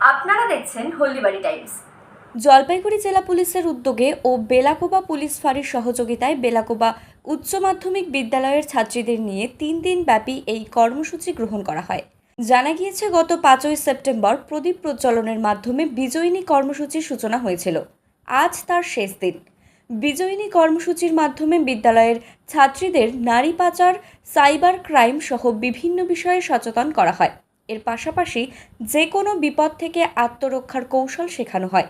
আপনারা দেখছেন হলদিবাড়ি টাইমস। জলপাইগুড়ি জেলা পুলিশের উদ্যোগে ও বেলাকোবা পুলিশ ফাঁড়ির সহযোগিতায় বেলাকোবা উচ্চ মাধ্যমিক বিদ্যালয়ের ছাত্রীদের নিয়ে তিন দিন ব্যাপী এই কর্মসূচি গ্রহণ করা হয়। জানা গিয়েছে, গত পাঁচই সেপ্টেম্বর প্রদীপ প্রজ্বলনের মাধ্যমে বিজয়িনী কর্মসূচির সূচনা হয়েছিল। আজ তার শেষ দিন। বিজয়িনী কর্মসূচির মাধ্যমে বিদ্যালয়ের ছাত্রীদের নারী পাচার, সাইবার ক্রাইম সহ বিভিন্ন বিষয়ে সচেতন করা হয়। এর পাশাপাশি যে কোনো বিপদ থেকে আত্মরক্ষার কৌশল শেখানো হয়।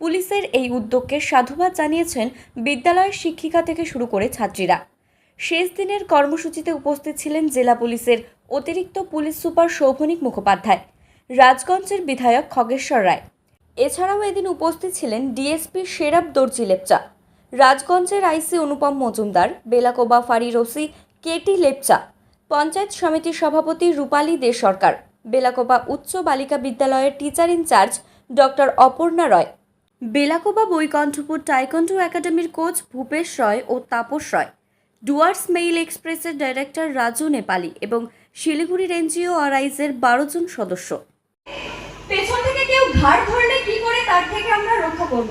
পুলিশের এই উদ্যোগকে সাধুবাদ জানিয়েছেন বিদ্যালয়ের শিক্ষিকা থেকে শুরু করে ছাত্রীরা। শেষ দিনের কর্মসূচিতে উপস্থিত ছিলেন জেলা পুলিশের অতিরিক্ত পুলিশ সুপার শোভনিক মুখোপাধ্যায়, রাজগঞ্জের বিধায়ক খগেশ্বর রায়। এছাড়াও এদিন উপস্থিত ছিলেন ডিএসপি শেরাব দর্জি লেপচা, রাজগঞ্জের আইসি অনুপম মজুমদার, বেলাকোবা ফাঁড়ির ওসি কেটি লেপচা, পঞ্চায়েত সমিতির সভাপতি রূপালী দে সরকার বেলাকোবা উচ্চ বালিকা বিদ্যালয়ের teacher in-charge doctor Aparna Roy. Belakoba Baikunthapur taekwondo একাডেমির কোচ ভূপেশ রয় ও তাপস রয়। ডুয়ার্স মেইল এক্সপ্রেসের ডাইরেক্টর রাজু নেপালি এবং শিলিগুড়ির এনজিও আরাইজের বারো জন সদস্য। পেছন থেকে কেউ ঘাড় ধরলে কি করে তার থেকে আমরা রক্ষা করব?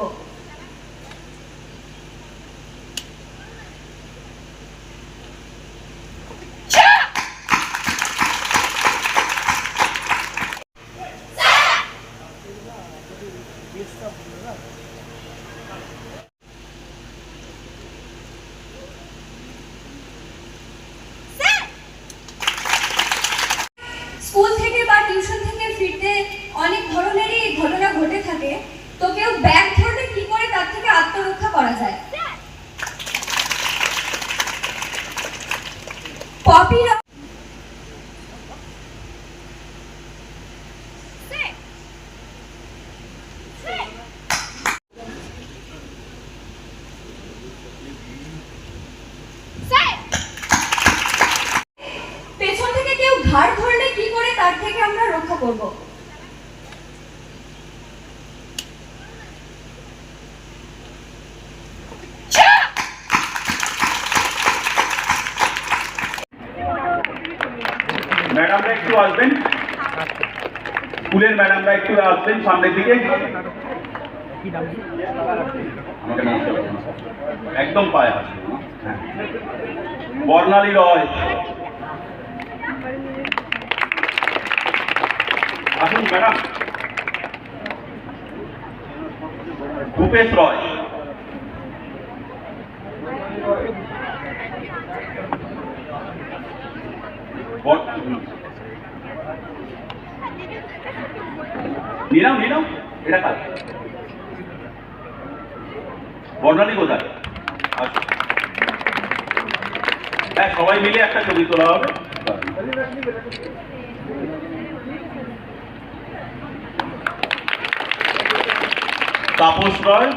স্কুল থেকে বা টিউশন থেকে ফিরতে অনেক ধরনেরই ঘটনা ঘটে থাকে। তো কেউ ব্যাগ ধরলে কি করে তার থেকে আত্মরক্ষা করা যায়? পপিরা পেছন থেকে কেউ ঘাড় ধরলে কি করে তার থেকে আমরা রক্ষা করব। ম্যাডামরা একটু আসবেন। স্কুলের ম্যাডামরা একটু আসবেন সামনের দিকে। একদম পায়ে হ্যাঁ। বর্ণালী রয়। আসুন, ম্যাডাম। ভূপেশ রয়। নিলাম নিলাম। এটা কাজ বর্ণালী কোথায়? আসো। হ্যাঁ সবাই মিলে একটা ছবি তোলা হবে। তাপস রয়